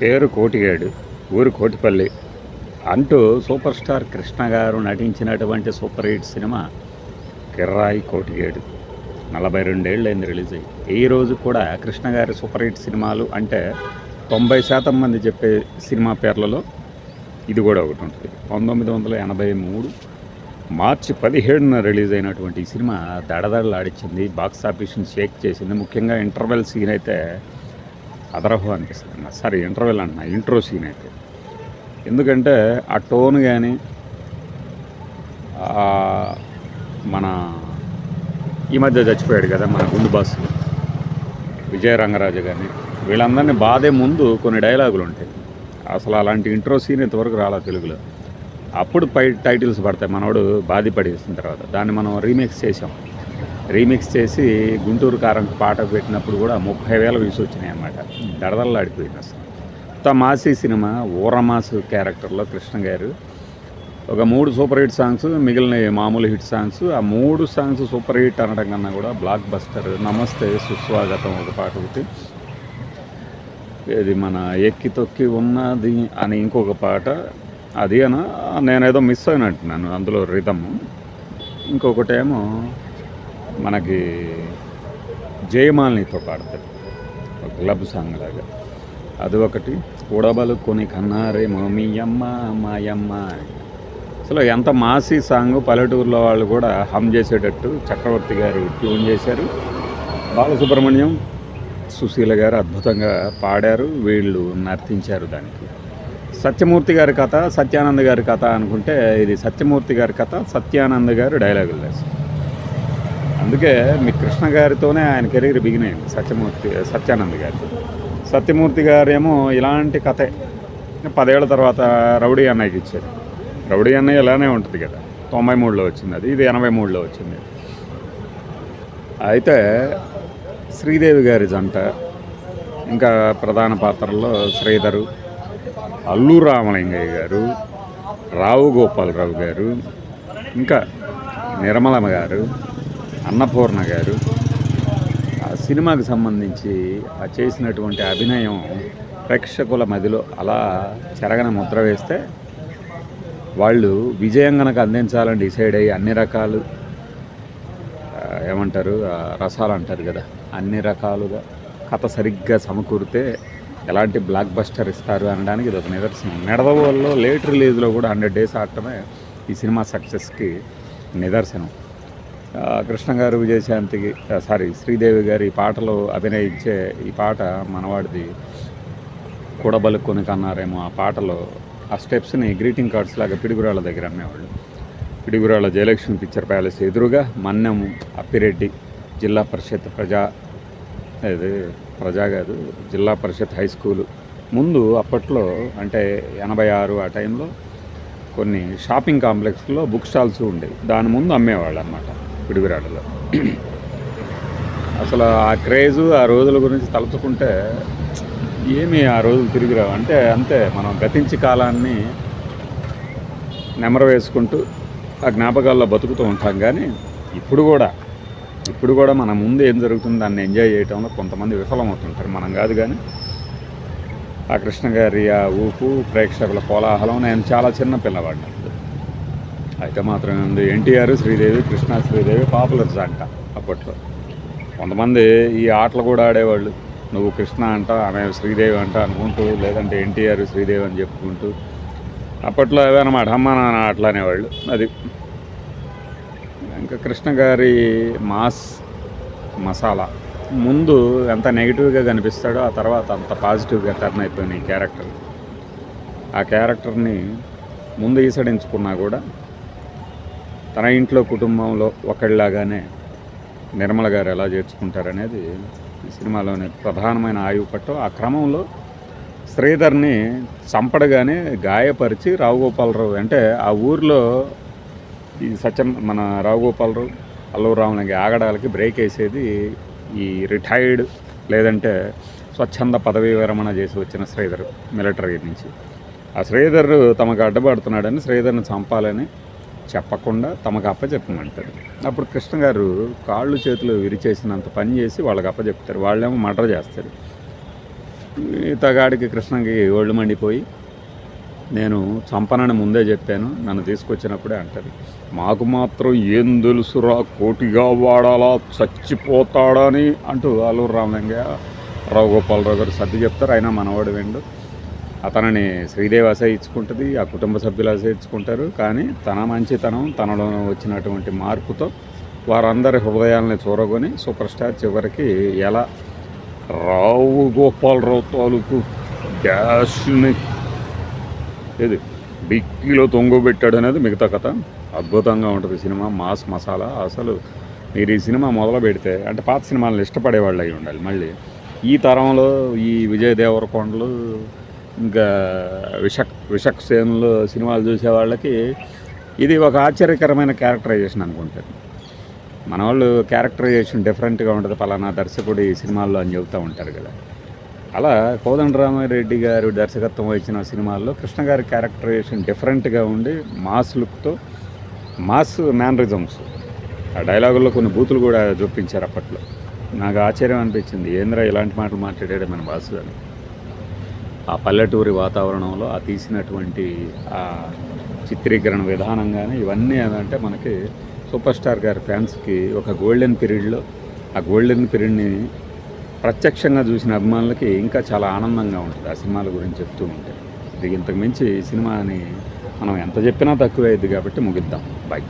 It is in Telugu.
పేరు కోటిగాడు ఊరు కోటిపల్లి. అంటూ సూపర్ స్టార్ కృష్ణ గారు నటించినటువంటి super hit cinema Kirrayi Kotigadu నలభై రెండేళ్ళైంది రిలీజ్ అయ్యి. ఈ రోజు కూడా కృష్ణ గారి సూపర్ హిట్ సినిమాలు అంటే తొంభై శాతం మంది చెప్పే సినిమా పేర్లలో ఇది కూడా ఒకటి ఉంటుంది. పంతొమ్మిది వందల ఎనభై మూడు మార్చి పదిహేడున రిలీజ్ అయినటువంటి ఈ సినిమా దడదడలాడించింది బాక్స్ ఆఫీస్ని షేక్ చేసింది. ముఖ్యంగా ఇంటర్వెల్ సీన్ అయితే అదరహో అనిపిస్తుంది. అన్న సారీ ఇంటర్వెల్ అన్న ఇంట్రో సీన్ అయితే. ఎందుకంటే ఆ టోన్ కానీ మన ఈ మధ్య చచ్చిపోయాడు కదా మన గుండు బాస్ విజయ రంగరాజు కానీ వీళ్ళందరినీ బాధే ముందు కొన్ని డైలాగులు ఉంటాయి. అసలు అలాంటి ఇంట్రో సీన్ ఇంతవరకు రాలా తెలుగులో. అప్పుడు పై టైటిల్స్ పడతాయి. మనోడు బాధి పడేసిన తర్వాత దాన్ని మనం రీమేక్స్ చేసాం. రీమిక్స్ చేసి గుంటూరు కారం పాట పెట్టినప్పుడు కూడా ముప్పై వేల వ్యూస్ వచ్చినాయి అన్నమాట. దడదల్లాడిపోయింది అసలు. మొత్తం మాసి సినిమా ఊరమాసు క్యారెక్టర్లో కృష్ణ గారు. ఒక మూడు సూపర్ హిట్ సాంగ్స్ మిగిలిన మామూలు హిట్ సాంగ్స్. ఆ మూడు సాంగ్స్ సూపర్ హిట్ అనడం కన్నా కూడా బ్లాక్ బస్టర్ నమస్తే సుస్వాగతం ఒక పాట ఒకటి. ఇది మన ఎక్కి తొక్కి ఉన్నది అని ఇంకొక పాట. అది అన నేనేదో మిస్ అయినట్టున్నాను అందులో రిథమ్ ఇంకొకటేమో మనకి జయమాలినితో పాడతాడు ఒక క్లబ్ సాంగ్ లాగా. అది ఒకటి కూడబలు కొని కన్నారే మమ్మీయమ్మ మాయమ్మ అసలు ఎంత మాసి సాంగ్ పల్లెటూరులో వాళ్ళు కూడా హమ్ చేసేటట్టు చక్రవర్తి గారు ట్యూన్ చేశారు. బాలసుబ్రహ్మణ్యం సుశీల గారు అద్భుతంగా పాడారు వీళ్ళు నర్తించారు దానికి. సత్యమూర్తి గారి కథ సత్యానంద్ గారి కథ అనుకుంటే ఇది సత్యమూర్తి గారి కథ సత్యానంద్ గారు డైలాగులు రాశారు. అందుకే మీ కృష్ణ గారితోనే ఆయన కెరీర్ బిగిన్ అయింది సత్యమూర్తి సత్యానంద్ గారి సత్యమూర్తి గారేమో ఇలాంటి కథే. పదేళ్ళ తర్వాత రౌడీ అన్నయ్యకి ఇచ్చారు. రౌడీ అన్నయ్య ఇలానే ఉంటుంది కదా. తొంభై మూడులో వచ్చింది అది ఇది ఎనభై మూడులో వచ్చింది. అయితే శ్రీదేవి గారి జంట ఇంకా ప్రధాన పాత్రల్లో శ్రీధరు అల్లు రామలింగయ్య గారు రావు గోపాలరావు గారు ఇంకా నిర్మలమ్మ గారు అన్నపూర్ణ గారు ఆ సినిమాకి సంబంధించి ఆ చేసినటువంటి అభినయం ప్రేక్షకుల మదిలో అలా చెరగన ముద్ర వేస్తే వాళ్ళు విజయం కనుక అందించాలని డిసైడ్ అయ్యి అన్ని రకాలు ఏమంటారు రసాలు అంటారు కదా అన్ని రకాలుగా కథ సరిగ్గా సమకూరితే ఎలాంటి బ్లాక్ బస్టర్ ఇస్తారు అనడానికి ఇది ఒక నిదర్శనం. నెడదవోల్లో లేట్ రిలీజ్లో కూడా హండ్రెడ్ డేస్ ఆడటమే ఈ సినిమా సక్సెస్కి నిదర్శనం. కృష్ణ గారు విజయశాంతికి సారీ శ్రీదేవి గారి ఈ పాటలో అభినయించే ఈ పాట మనవాడిది. కూడబలుక్కొని కన్నారేమో ఆ పాటలో. ఆ స్టెప్స్ని గ్రీటింగ్ కార్డ్స్ లాగా పిడుగురాళ్ళ దగ్గర అమ్మేవాళ్ళు. పిడుగురాళ్ళ జయలక్ష్మి పిక్చర్ ప్యాలెస్ ఎదురుగా మన్నెం అప్పిరెడ్డి జిల్లా పరిషత్ ప్రజా ఇది ప్రజా కాదు జిల్లా పరిషత్ హై స్కూలు. ముందు అప్పట్లో అంటే ఎనభై ఆరు ఆ టైంలో కొన్ని షాపింగ్ కాంప్లెక్స్లో బుక్ స్టాల్స్ ఉండేవి. దాని ముందు అమ్మేవాళ్ళు అనమాట పిడుగురాడలో అసలు ఆ క్రేజు ఆ రోజుల గురించి తలుచుకుంటే ఏమి ఆ రోజులు తిరిగిరావు అంటే అంతే మనం గతించి కాలాన్ని నెమర వేసుకుంటూ ఆ జ్ఞాపకాల్లో బతుకుతూ ఉంటాం కానీ ఇప్పుడు కూడా ఇప్పుడు కూడా మన ముందు ఏం జరుగుతుందో దాన్ని ఎంజాయ్ చేయటంలో కొంతమంది విఫలమవుతుంటారు. మనం కాదు కానీ ఆ కృష్ణ గారి ఆ ఊపు ప్రేక్షకుల కోలాహలం నేను చాలా చిన్న పిల్లవాడిని. అయితే మాత్రం ఉంది. ఎన్టీఆర్ శ్రీదేవి కృష్ణ శ్రీదేవి పాపులర్స్ అంట అప్పట్లో. కొంతమంది ఈ ఆటలు కూడా ఆడేవాళ్ళు. నువ్వు కృష్ణ అంట ఆమె శ్రీదేవి అంట అనుకుంటూ లేదంటే ఎన్టీఆర్ శ్రీదేవి అని చెప్పుకుంటూ అప్పట్లో అవే అనమాట అమ్మ నాన్న ఆటలు అనేవాళ్ళు. అది ఇంకా కృష్ణ గారి మాస్ మసాలా ముందు ఎంత నెగిటివ్గా కనిపిస్తాడో ఆ తర్వాత అంత పాజిటివ్గా టర్న్ అయిపోయినాయి ఈ క్యారెక్టర్ ఆ క్యారెక్టర్ని ముందు ఈసడించుకున్నా కూడా తన ఇంట్లో కుటుంబంలో ఒకళ్ళలాగానే నిర్మల గారు ఎలా చేర్చుకుంటారనేది ఈ సినిమాలోని ప్రధానమైన ఆయువు పట్టం ఆ క్రమంలో శ్రీధర్ని చంపడగానే గాయపరిచి రావుగోపాలరావు అంటే ఆ ఊర్లో ఈ సత్యం మన రావుగోపాలరావు అల్లూరు ఆగడాలకి బ్రేక్ వేసేది ఈ రిటైర్డ్ లేదంటే స్వచ్ఛంద పదవీ విరమణ చేసి వచ్చిన శ్రీధర్ మిలిటరీ నుంచి. ఆ శ్రీధర్ తమకు అడ్డపడుతున్నాడని శ్రీధర్ని చంపాలని చెప్పకుండా తమకు అప్పచెప్పమంటారు. అప్పుడు కృష్ణ గారు కాళ్ళు చేతులు విరిచేసినంత పని చేసి వాళ్ళకి అప్పచెప్తారు. వాళ్ళేమో మర్డర్ చేస్తారు. ఇతగాడికి కృష్ణకి ఒళ్ళు మండిపోయి నేను చంపనని ముందే చెప్పాను. నన్ను తీసుకొచ్చినప్పుడే అంటది. మాకు మాత్రం ఏం తెలుసురా? కోటిగా వాడాలా? చచ్చిపోతాడని అంటూ అల్లూరు రామలింగయ్య రావు గోపాలరావు గారు సర్ది చెప్తారు. అయినా మనవాడు వెండు. అతనిని శ్రీదేవి అసహించుకుంటుంది ఆ కుటుంబ సభ్యులు అసహించుకుంటారు కానీ తన మంచితనం తనలో వచ్చినటువంటి మార్పుతో వారందరి హృదయాల్ని చూరగొని సూపర్ స్టార్ చివరికి ఎలా రావు గోపాలరావు తాలూకు డాష్ని ఇది డిక్కీలో తొంగబెట్టాడు అనేది మిగతా కథ. అద్భుతంగా ఉంటుంది సినిమా మాస్ మసాలా. అసలు మీరు ఈ సినిమా మొదలు పెడితే అంటే పాత సినిమాలను ఇష్టపడే వాళ్ళు అయి ఉండాలి మళ్ళీ. ఈ తరంలో ఈ విజయ్ దేవరకొండలు ఇంకా విషక్ విషక్ సేన్లు సినిమాలు చూసే వాళ్ళకి ఇది ఒక ఆశ్చర్యకరమైన క్యారెక్టరైజేషన్ అనుకుంటారు మన వాళ్ళు క్యారెక్టరైజేషన్ డిఫరెంట్గా ఉంటుంది. పలానా దర్శకుడు ఈ సినిమాల్లో అని చెబుతూ ఉంటారు కదా. అలా కోదండరామారెడ్డి గారు దర్శకత్వం వహించిన సినిమాల్లో కృష్ణ గారి క్యారెక్టరైజేషన్ డిఫరెంట్గా ఉండి మాస్ లుక్తో మాస్ మ్యానరిజమ్స్ ఆ డైలాగుల్లో కొన్ని బూతులు కూడా చూపించారు అప్పట్లో. నాకు ఆశ్చర్యం అనిపించింది. ఏంద్రా ఇలాంటి మాటలు మాట్లాడాడు మన బాసు అని ఆ పల్లెటూరి వాతావరణంలో ఆ తీసినటువంటి ఆ చిత్రీకరణ విధానం కానీ ఇవన్నీ ఏంటంటే మనకి సూపర్ స్టార్ గారి ఫ్యాన్స్కి ఒక గోల్డెన్ పీరియడ్లో ఆ గోల్డెన్ పీరియడ్ని ప్రత్యక్షంగా చూసిన అభిమానులకి ఇంకా చాలా ఆనందంగా ఉంటుంది. ఆ సినిమాల గురించి చెప్తూ ఉంటే. ఇది ఇంతకు మించి సినిమాని మనం ఎంత చెప్పినా తక్కువే అయింది కాబట్టి ముగిద్దాం. బాయ్